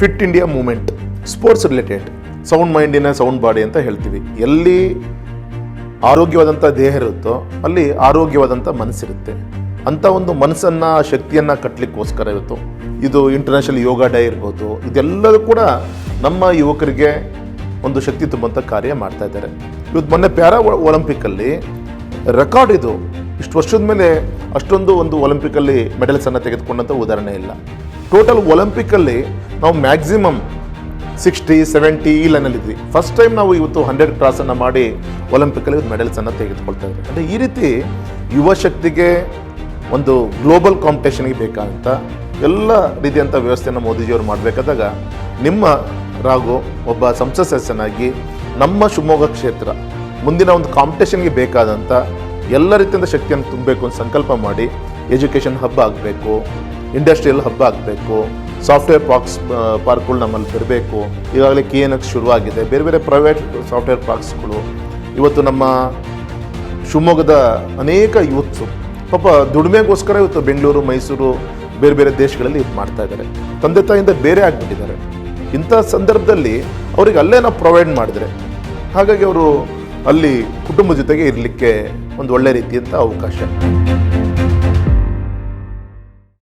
Fit India movement sports related sound ಮೈಂಡಿನ sound body ಅಂತ ಹೇಳ್ತೀವಿ. ಎಲ್ಲಿ ಆರೋಗ್ಯವಾದಂಥ ದೇಹ ಇರುತ್ತೋ ಅಲ್ಲಿ ಆರೋಗ್ಯವಾದಂಥ ಮನಸ್ಸಿರುತ್ತೆ. ಅಂಥ ಒಂದು ಮನಸ್ಸನ್ನು, ಶಕ್ತಿಯನ್ನು ಕಟ್ಟಲಿಕ್ಕೋಸ್ಕರ ಇವತ್ತು ಇದು ಇಂಟರ್ನ್ಯಾಷನಲ್ ಯೋಗ ಡೇ ಇರ್ಬೋದು ಇದೆಲ್ಲದೂ ಕೂಡ ನಮ್ಮ ಯುವಕರಿಗೆ ಒಂದು ಶಕ್ತಿ ತುಂಬುವಂಥ ಕಾರ್ಯ ಮಾಡ್ತಾ ಇದ್ದಾರೆ. ಇವತ್ತು ಮೊನ್ನೆ ಪ್ಯಾರಾ ಒಲಿಂಪಿಕ್ಕಲ್ಲಿ ರೆಕಾರ್ಡ್ ಇದು. ಇಷ್ಟು ವರ್ಷದ ಮೇಲೆ ಅಷ್ಟೊಂದು ಒಂದು ಒಲಿಂಪಿಕಲ್ಲಿ ಮೆಡಲ್ಸನ್ನು ತೆಗೆದುಕೊಂಡಂಥ ಉದಾಹರಣೆ ಇಲ್ಲ. ಟೋಟಲ್ ಒಲಿಂಪಿಕ್ಕಲ್ಲಿ ನಾವು ಮ್ಯಾಕ್ಸಿಮಮ್ ಸಿಕ್ಸ್ಟಿ ಸೆವೆಂಟಿ ಈ ಲೈನಲ್ಲಿದ್ವಿ ಫಸ್ಟ್ ಟೈಮ್ ನಾವು ಇವತ್ತು ಹಂಡ್ರೆಡ್ ಕ್ರಾಸನ್ನು ಮಾಡಿ ಒಲಿಂಪಿಕಲ್ಲಿ ಮೆಡಲ್ಸನ್ನು ತೆಗೆದುಕೊಳ್ತಾ ಇದ್ವಿ ಅಂದರೆ ಈ ರೀತಿ ಯುವ ಶಕ್ತಿಗೆ ಒಂದು ಗ್ಲೋಬಲ್ ಕಾಂಪಿಟೇಷನ್ಗೆ ಬೇಕಾದಂಥ ಎಲ್ಲ ರೀತಿಯಂಥ ವ್ಯವಸ್ಥೆಯನ್ನು ಮೋದಿಜಿಯವರು ಮಾಡಬೇಕಾದಾಗ ನಿಮ್ಮ ರಾಘು ಒಬ್ಬ ಸಂಸತ್ ಸದಸ್ಯನಾಗಿ ನಮ್ಮ ಶಿವಮೊಗ್ಗ ಕ್ಷೇತ್ರ ಮುಂದಿನ ಒಂದು ಕಾಂಪಿಟೇಷನ್ಗೆ ಬೇಕಾದಂಥ ಎಲ್ಲ ರೀತಿಯಿಂದ ಶಕ್ತಿಯನ್ನು ತುಂಬಬೇಕು ಅಂತ ಸಂಕಲ್ಪ ಮಾಡಿ ಎಜುಕೇಷನ್ ಹಬ್ ಆಗಬೇಕು ಇಂಡಸ್ಟ್ರಿಯಲ್ ಹಬ್ ಆಗಬೇಕು ಸಾಫ್ಟ್ವೇರ್ ಪಾರ್ಕ್ಸ್ ಪಾರ್ಕ್ಗಳು ನಮ್ಮಲ್ಲಿ ಬರಬೇಕು ಈಗಾಗಲೇ ಕೆ ಎನ್ ಎಕ್ಸ್ ಶುರುವಾಗಿದೆ. ಬೇರೆ ಬೇರೆ ಪ್ರೈವೇಟ್ ಸಾಫ್ಟ್ವೇರ್ ಪಾರ್ಕ್ಸ್ಗಳು. ಇವತ್ತು ನಮ್ಮ ಶಿವಮೊಗ್ಗದ ಅನೇಕ ಯೂತ್ಸು, ಪಾಪ ದುಡಿಮೆಗೋಸ್ಕರ ಇವತ್ತು ಬೆಂಗಳೂರು, ಮೈಸೂರು, ಬೇರೆ ಬೇರೆ ದೇಶಗಳಲ್ಲಿ ಇದು ಮಾಡ್ತಾ ಇದ್ದಾರೆ. ತಂದೆ ತಾಯಿಂದ ಬೇರೆ ಆಗಿಬಿಟ್ಟಿದ್ದಾರೆ. ಇಂಥ ಸಂದರ್ಭದಲ್ಲಿ ಅವರಿಗೆ ಅಲ್ಲೇ ನಾವು ಪ್ರೊವೈಡ್ ಮಾಡಿದ್ರೆ, ಹಾಗಾಗಿ ಅವರು ಅಲ್ಲಿ ಕುಟುಂಬದ ಜೊತೆಗೆ ಇರಲಿಕ್ಕೆ ಒಂದು ಒಳ್ಳೆ ರೀತಿಯಂಥ ಅವಕಾಶ.